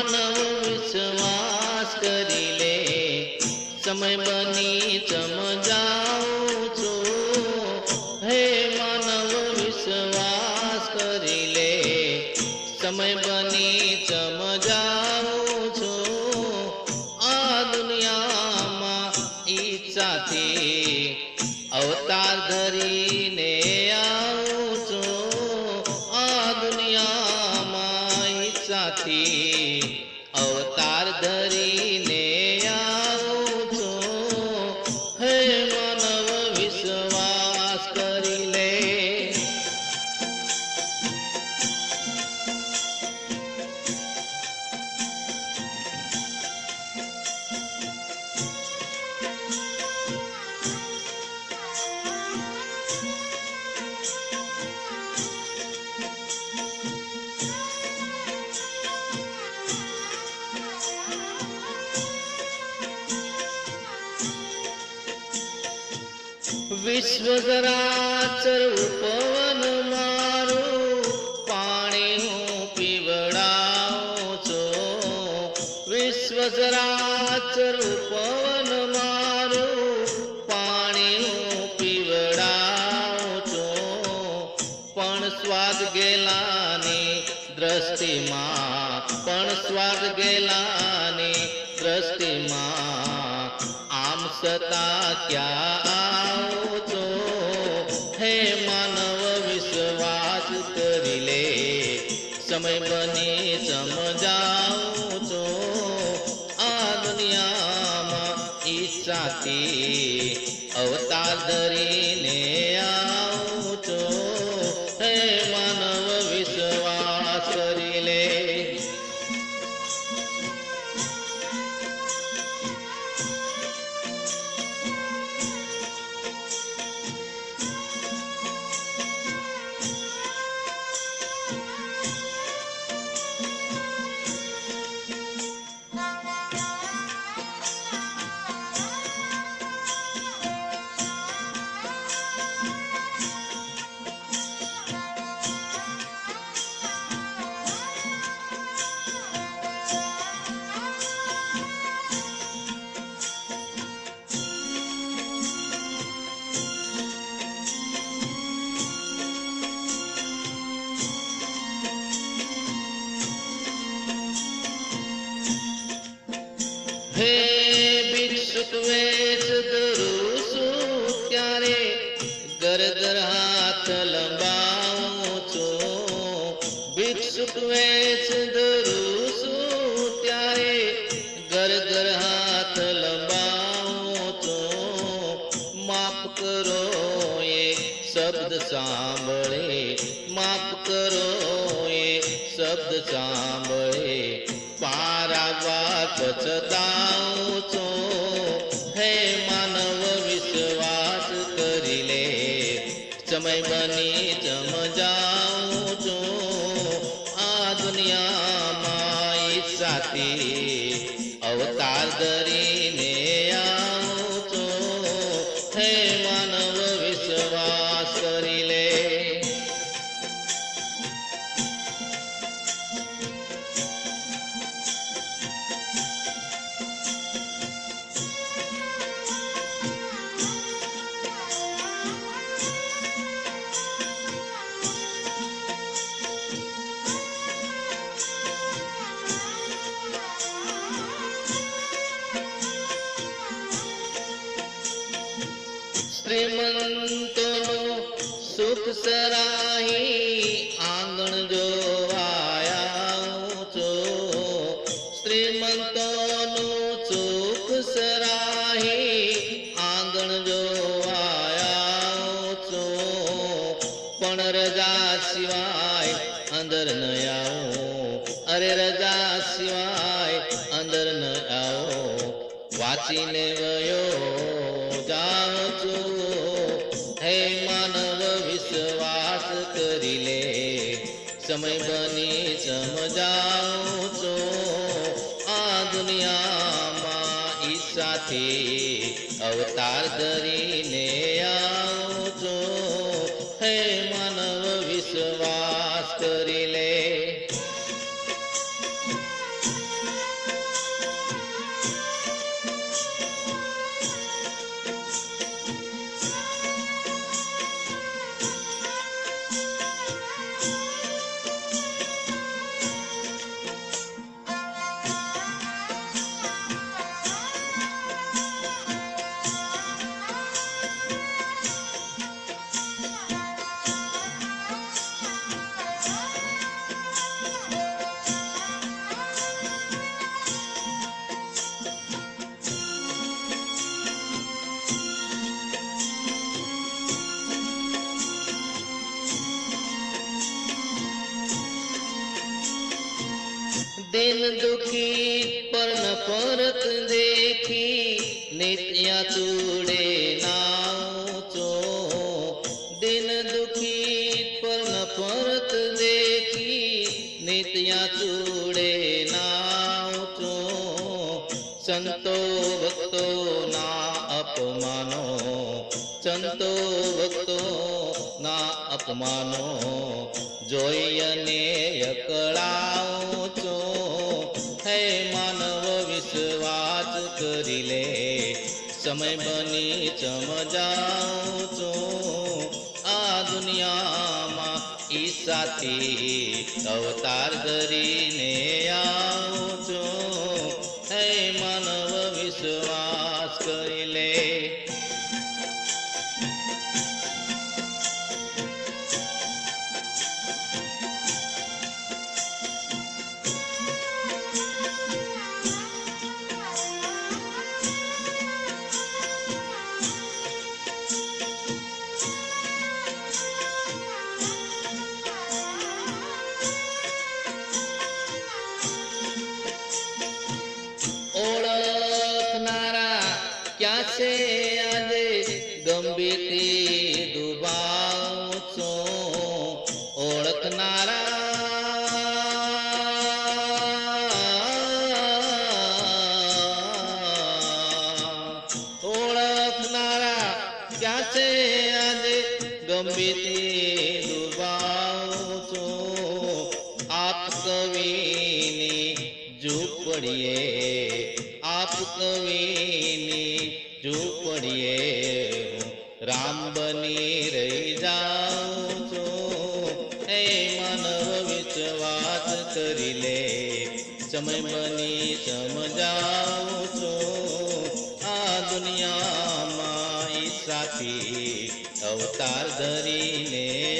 માનવ વિશ્વાસ કરી લે. સમય બની સમજાવું છું. હે માનવ વિશ્વાસ કરી લે. સમય બની ઈચ્છાથી વિશ્વ જરાચર ઉપવન મારું પાણી હું પીવડાવું છું. વિશ્વ જરાચર ઉપવન મારું પાણી હું પીવડાવું છું. પણ સ્વાદ ગેલાની દ્રષ્ટિમાં, પણ સ્વાદ ગેલાની દ્રષ્ટિમાં આમ છતાં ક્યાં સમય બને સમજાવું છો. આ દુનિયામાં ઈચ્છાથી અવતાર ધરીને હે ભિક્ષુક વેશ ધરું ત્યારે ઘર હાથ લંબાવું છું. ભિક્ષુક વેશ ધરું ત્યારે ઘર હાથ લંબાવું છું. માફ કરો એ શબ્દ સાંભળે. માફ કરો એ શબ્દ સમય બની સમજાવું છું. આ દુનિયામાં ઈચ્છાથી અવતાર ધરીને આવું છું. હે માનવ વિશ્વાસ કરી અરે રજા સિવાય અંદર ન આવો. વાંચીને ગયો જાઉં છું. હે માનવ, વિશ્વાસ કરી લે. સમય બની સમજાવું છું. આ દુનિયામાં ઈચ્છાથી અવતાર ધરીને આવું. દિન દુખી પર ન પરત દેખી, નિત્યા ચૂડે નાચો. દિન દુખી પર ન પરત દેખી, નિત્યા ચૂડે નાચો. સંતો ભક્તો ના અપમાનો, સંતો ભક્તો ના અપમાનો જોઈને અકળાઓ છો સમય બની ચમજાઓ છો આ દુનિયામાં ઈસાથી અવતાર ધરીને આવો છો ક્યાં છે આજે ગંભીરથી ડૂબાવ છો ઓળખનારા ઓળખનારા ક્યાં છે આજે ગંભીરથી રામ બની રહી જાઉં છું. એ માનવ વિશ્વાસ કરી લે. સમય બની સમજાવું છું. આ દુનિયામાં સાથી અવતાર ધરીને